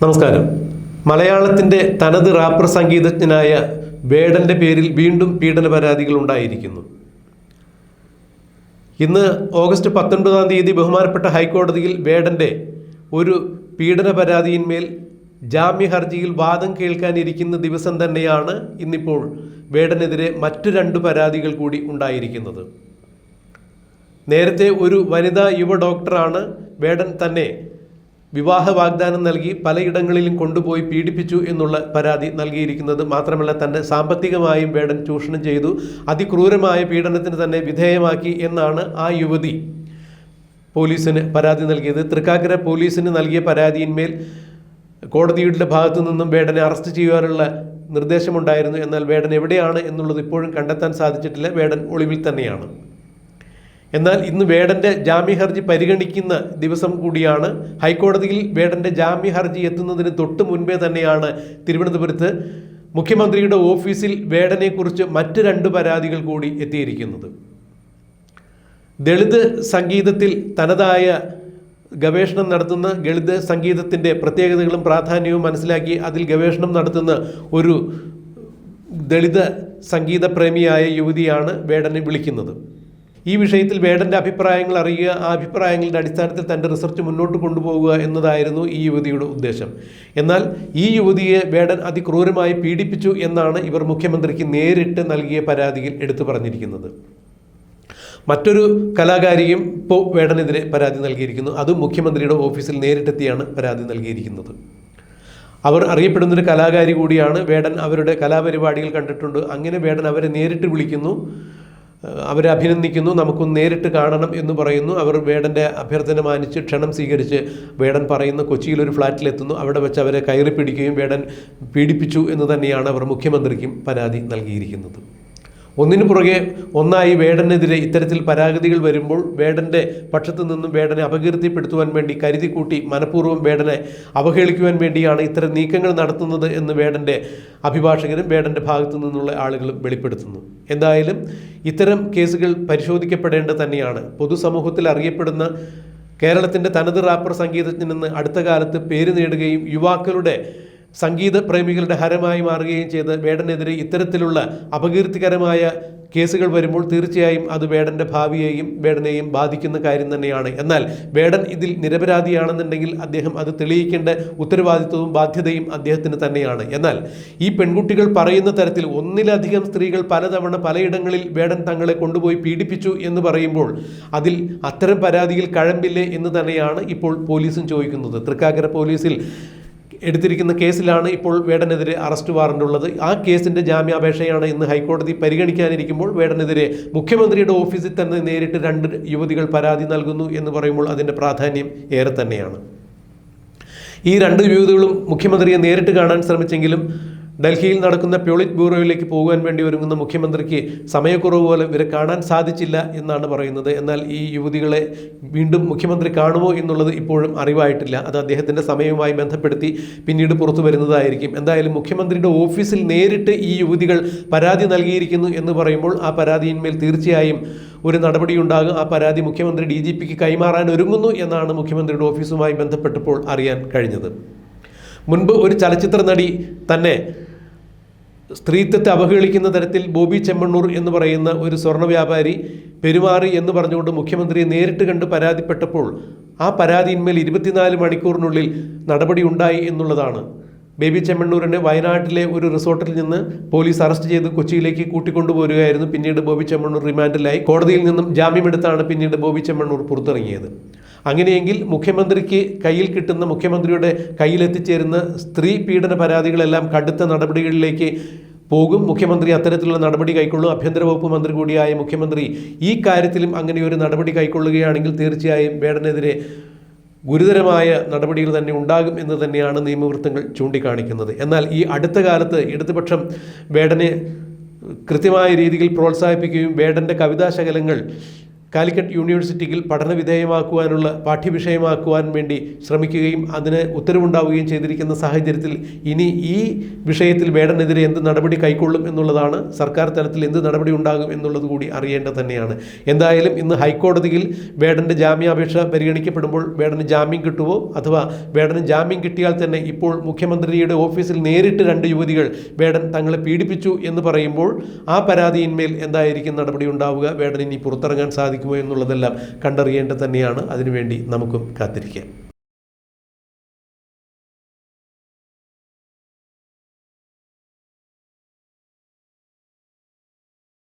നമസ്കാരം. മലയാളത്തിന്റെ തനത് റാപ്പർ സംഗീതജ്ഞനായ വേടന്റെ പേരിൽ വീണ്ടും പീഡന പരാതികൾ ഉണ്ടായിരിക്കുന്നു. ഇന്ന് ഓഗസ്റ്റ് പത്തൊൻപതാം തീയതി ബഹുമാനപ്പെട്ട ഹൈക്കോടതിയിൽ വേടന്റെ ഒരു പീഡന പരാതിയിന്മേൽ ജാമ്യ ഹർജിയിൽ വാദം കേൾക്കാനിരിക്കുന്ന ദിവസം തന്നെയാണ് ഇന്നിപ്പോൾ വേടനെതിരെ മറ്റു രണ്ട് പരാതികൾ കൂടി ഉണ്ടായിരിക്കുന്നത്. നേരത്തെ ഒരു വനിതാ യുവ ഡോക്ടറാണ് വേടൻ തന്നെ വിവാഹ വാഗ്ദാനം നൽകി പലയിടങ്ങളിലും കൊണ്ടുപോയി പീഡിപ്പിച്ചു എന്നുള്ള പരാതി നൽകിയിരിക്കുന്നത് മാത്രമല്ല തന്റെ സാമ്പത്തികമായും വേടൻ ചൂഷണം ചെയ്തു. അതിക്രൂരമായ പീഡനത്തിന് തന്നെ വിധേയമാക്കി എന്നാണ് ആ യുവതി പോലീസിന് പരാതി നൽകിയത്. തൃക്കാക്കര പോലീസിന് നൽകിയ പരാതിയിന്മേൽ കോടതിയുടെ ഭാഗത്തു നിന്നും വേടനെ അറസ്റ്റ് ചെയ്യുവാനുള്ള നിർദ്ദേശമുണ്ടായിരുന്നു. എന്നാൽ വേടൻ എവിടെയാണ് എന്നുള്ളത് ഇപ്പോഴും കണ്ടെത്താൻ സാധിച്ചിട്ടില്ല. വേടൻ ഒളിവിൽ തന്നെയാണ്. എന്നാൽ ഇന്ന് വേടന്റെ ജാമ്യ ഹർജി പരിഗണിക്കുന്ന ദിവസം കൂടിയാണ് ഹൈക്കോടതിയിൽ വേടന്റെ ജാമ്യ ഹർജി എത്തുന്നതിന് തൊട്ട് മുൻപേ തന്നെയാണ് തിരുവനന്തപുരത്ത് മുഖ്യമന്ത്രിയുടെ ഓഫീസിൽ വേടനെക്കുറിച്ച് മറ്റ് രണ്ട് പരാതികൾ കൂടി എത്തിയിരിക്കുന്നത്. ദളിത് സംഗീതത്തിൽ തനതായ ഗവേഷണം നടത്തുന്ന ഗളിത് സംഗീതത്തിന്റെ പ്രത്യേകതകളും പ്രാധാന്യവും മനസ്സിലാക്കി അതിൽ ഗവേഷണം നടത്തുന്ന ഒരു ദളിത് സംഗീത പ്രേമിയായ യുവതിയാണ് വേടനെ വിളിക്കുന്നത്. ഈ വിഷയത്തിൽ വേടന്റെ അഭിപ്രായങ്ങൾ അറിയുക ആ അഭിപ്രായങ്ങളുടെ അടിസ്ഥാനത്തിൽ തന്റെ റിസർച്ച് മുന്നോട്ട് കൊണ്ടുപോകുക എന്നതായിരുന്നു ഈ യുവതിയുടെ ഉദ്ദേശം. എന്നാൽ ഈ യുവതിയെ വേടൻ അതിക്രൂരമായി പീഡിപ്പിച്ചു എന്നാണ് ഇവർ മുഖ്യമന്ത്രിക്ക് നേരിട്ട് നൽകിയ പരാതിയിൽ എടുത്തു പറഞ്ഞിരിക്കുന്നത്. മറ്റൊരു കലാകാരിയും ഇപ്പോൾ വേടനെതിരെ പരാതി നൽകിയിരിക്കുന്നു. അതും മുഖ്യമന്ത്രിയുടെ ഓഫീസിൽ നേരിട്ടെത്തിയാണ് പരാതി നൽകിയിരിക്കുന്നത്. അവർ അറിയപ്പെടുന്നൊരു കലാകാരി കൂടിയാണ് വേടൻ. അവരുടെ കലാപരിപാടികൾ കണ്ടിട്ടുണ്ട്. അങ്ങനെ വേടൻ അവരെ നേരിട്ട് വിളിക്കുന്നു. അവരെ അഭിനന്ദിക്കുന്നു നമുക്കൊന്ന് നേരിട്ട് കാണണം എന്ന് പറയുന്നു. അവർ വേടന്റെ അഭ്യർത്ഥന മാനിച്ച് ക്ഷണം സ്വീകരിച്ച് വേടൻ പറയുന്ന കൊച്ചിയിലൊരു ഫ്ലാറ്റിലെത്തുന്നു. അവിടെ വെച്ച് അവരെ കയറി പിടിക്കുകയും വേടൻ പീഡിപ്പിച്ചു എന്ന് തന്നെയാണ് അവർ മുഖ്യമന്ത്രിക്കും പരാതി നൽകിയിരിക്കുന്നത്. ഒന്നിനു പുറകെ ഒന്നായി വേടനെതിരെ ഇത്തരത്തിൽ പരാഗതികൾ വരുമ്പോൾ വേടന്റെ പക്ഷത്തു നിന്നും വേടനെ അപകീർത്തിപ്പെടുത്തുവാൻ വേണ്ടി കരുതിക്കൂട്ടി മനഃപൂർവം വേടനെ അവഹേളിക്കുവാൻ വേണ്ടിയാണ് ഇത്തരം നീക്കങ്ങൾ നടത്തുന്നത് എന്ന് വേടന്റെ അഭിഭാഷകരും വേടന്റെ ഭാഗത്തു നിന്നുള്ള ആളുകളും വെളിപ്പെടുത്തുന്നു. എന്തായാലും ഇത്തരം കേസുകൾ പരിശോധിക്കപ്പെടേണ്ടത് തന്നെയാണ്. പൊതുസമൂഹത്തിൽ അറിയപ്പെടുന്ന കേരളത്തിന്റെ തനത് റാപ്പർ സംഗീതജ്ഞനെന്ന് അടുത്ത കാലത്ത് പേര് നേടുകയും യുവാക്കളുടെ സംഗീത പ്രേമികളുടെ ഹരമായി മാറുകയും ചെയ്ത് വേടനെതിരെ ഇത്തരത്തിലുള്ള അപകീർത്തികരമായ കേസുകൾ വരുമ്പോൾ തീർച്ചയായും അത് വേടന്റെ ഭാവിയെയും വേടനെയും ബാധിക്കുന്ന കാര്യം തന്നെയാണ്. എന്നാൽ വേടൻ ഇതിൽ നിരപരാധിയാണെന്നുണ്ടെങ്കിൽ അദ്ദേഹം അത് തെളിയിക്കേണ്ട ഉത്തരവാദിത്വവും ബാധ്യതയും അദ്ദേഹത്തിന് തന്നെയാണ്. എന്നാൽ ഈ പെൺകുട്ടികൾ പറയുന്ന തരത്തിൽ ഒന്നിലധികം സ്ത്രീകൾ പലതവണ പലയിടങ്ങളിൽ വേടൻ തങ്ങളെ കൊണ്ടുപോയി പീഡിപ്പിച്ചു എന്ന് പറയുമ്പോൾ അതിൽ അത്തരം പരാതിയിൽ കഴമ്പില്ലേ എന്ന് തന്നെയാണ് ഇപ്പോൾ പോലീസും ചോദിക്കുന്നത്. തൃക്കാക്കര പോലീസിൽ എടുത്തിരിക്കുന്ന കേസിലാണ് ഇപ്പോൾ വേടനെതിരെ അറസ്റ്റ് വാറണ്ട് ഉള്ളത്. ആ കേസിന്റെ ജാമ്യാപേക്ഷയാണ് ഇന്ന് ഹൈക്കോടതി പരിഗണിക്കാനിരിക്കുമ്പോൾ വേടനെതിരെ മുഖ്യമന്ത്രിയുടെ ഓഫീസിൽ തന്നെ നേരിട്ട് രണ്ട് യുവതികൾ പരാതി നൽകുന്നു എന്ന് പറയുമ്പോൾ അതിന്റെ പ്രാധാന്യം ഏറെ തന്നെയാണ്. ഈ രണ്ട് യുവതികളും മുഖ്യമന്ത്രിയെ നേരിട്ട് കാണാൻ ശ്രമിച്ചെങ്കിലും ഡൽഹിയിൽ നടക്കുന്ന പ്യോളിറ്റ് ബ്യൂറോയിലേക്ക് പോകാൻ വേണ്ടി ഒരുങ്ങുന്ന മുഖ്യമന്ത്രിക്ക് സമയക്കുറവ് പോലെ ഇവരെ കാണാൻ സാധിച്ചില്ല എന്നാണ് പറയുന്നത്. എന്നാൽ ഈ യുവതികളെ വീണ്ടും മുഖ്യമന്ത്രി കാണുമോ എന്നുള്ളത് ഇപ്പോഴും അറിവായിട്ടില്ല. അത് അദ്ദേഹത്തിന്റെ സമയവുമായി ബന്ധപ്പെടുത്തി പിന്നീട് പുറത്തു വരുന്നതായിരിക്കും. എന്തായാലും മുഖ്യമന്ത്രിയുടെ ഓഫീസിൽ നേരിട്ട് ഈ യുവതികൾ പരാതി നൽകിയിരിക്കുന്നു എന്ന് പറയുമ്പോൾ ആ പരാതിയിന്മേൽ തീർച്ചയായും ഒരു നടപടിയുണ്ടാകും. ആ പരാതി മുഖ്യമന്ത്രി ഡി ജി പിക്ക് കൈമാറാൻ ഒരുങ്ങുന്നു എന്നാണ് മുഖ്യമന്ത്രിയുടെ ഓഫീസുമായി ബന്ധപ്പെട്ടപ്പോൾ അറിയാൻ കഴിഞ്ഞത്. മുൻപ് ഒരു ചലച്ചിത്ര നടി തന്നെ സ്ത്രീത്വത്തെ അവഹേളിക്കുന്ന തരത്തിൽ ബോബി ചെമ്മണ്ണൂർ എന്ന് പറയുന്ന ഒരു സ്വർണ വ്യാപാരി പെരുമാറി എന്ന് പറഞ്ഞുകൊണ്ട് മുഖ്യമന്ത്രിയെ നേരിട്ട് കണ്ട് പരാതിപ്പെട്ടപ്പോൾ ആ പരാതിയിന്മേൽ ഇരുപത്തിനാല് മണിക്കൂറിനുള്ളിൽ നടപടി ഉണ്ടായി എന്നുള്ളതാണ്. ബേബി ചെമ്മണ്ണൂരിനെ വയനാട്ടിലെ ഒരു റിസോർട്ടിൽ നിന്ന് പോലീസ് അറസ്റ്റ് ചെയ്ത് കൊച്ചിയിലേക്ക് കൂട്ടിക്കൊണ്ടുപോരുകയായിരുന്നു. പിന്നീട് ബോബി ചെമ്മണ്ണൂർ റിമാൻഡിലായി. കോടതിയിൽ നിന്നും ജാമ്യമെടുത്താണ് പിന്നീട് ബോബി ചെമ്മണ്ണൂർ പുറത്തിറങ്ങിയത്. അങ്ങനെയെങ്കിൽ മുഖ്യമന്ത്രിക്ക് കയ്യിൽ കിട്ടുന്ന മുഖ്യമന്ത്രിയുടെ കയ്യിലെത്തിച്ചേരുന്ന സ്ത്രീ പീഡന പരാതികളെല്ലാം കടുത്ത നടപടികളിലേക്ക് പോകും. മുഖ്യമന്ത്രി അത്തരത്തിലുള്ള നടപടി കൈക്കൊള്ളും. ആഭ്യന്തര വകുപ്പ് മന്ത്രി കൂടിയായ മുഖ്യമന്ത്രി ഈ കാര്യത്തിലും അങ്ങനെ ഒരു നടപടി കൈക്കൊള്ളുകയാണെങ്കിൽ തീർച്ചയായും വേടനെതിരെ ഗുരുതരമായ നടപടികൾ തന്നെ ഉണ്ടാകും എന്ന് തന്നെയാണ് നിയമവൃത്തങ്ങൾ ചൂണ്ടിക്കാണിക്കുന്നത്. എന്നാൽ ഈ അടുത്ത കാലത്ത് ഇടതുപക്ഷം വേടനെ കൃത്യമായ രീതിയിൽ പ്രോത്സാഹിപ്പിക്കുകയും വേടന്റെ കവിതാശകലങ്ങൾ കാലിക്കറ്റ് യൂണിവേഴ്സിറ്റിയിൽ പഠനവിധേയമാക്കുവാനുള്ള പാഠ്യവിഷയമാക്കുവാൻ വേണ്ടി ശ്രമിക്കുകയും അതിന് ഉത്തരവുണ്ടാവുകയും ചെയ്തിരിക്കുന്ന സാഹചര്യത്തിൽ ഇനി ഈ വിഷയത്തിൽ വേടനെതിരെ എന്ത് നടപടി കൈക്കൊള്ളും എന്നുള്ളതാണ് സർക്കാർ തലത്തിൽ എന്ത് നടപടി ഉണ്ടാകും എന്നുള്ളത് കൂടി അറിയേണ്ടത് തന്നെയാണ്. എന്തായാലും ഇന്ന് ഹൈക്കോടതിയിൽ വേടന്റെ ജാമ്യാപേക്ഷ പരിഗണിക്കപ്പെടുമ്പോൾ വേടന് ജാമ്യം കിട്ടുമോ അഥവാ വേടന് ജാമ്യം കിട്ടിയാൽ തന്നെ ഇപ്പോൾ മുഖ്യമന്ത്രിയുടെ ഓഫീസിൽ നേരിട്ട് രണ്ട് യുവതികൾ വേടൻ തങ്ങളെ പീഡിപ്പിച്ചു എന്ന് പറയുമ്പോൾ ആ പരാതിയിന്മേൽ എന്തായിരിക്കും നടപടി ഉണ്ടാവുക? വേടൻ ഇനി പുറത്തിറങ്ങാൻ സാധിക്കുമോ എന്നുള്ളതെല്ലാം കണ്ടറിയേണ്ടത് തന്നെയാണ്. അതിനുവേണ്ടി നമുക്കും കാത്തിരിക്കാം.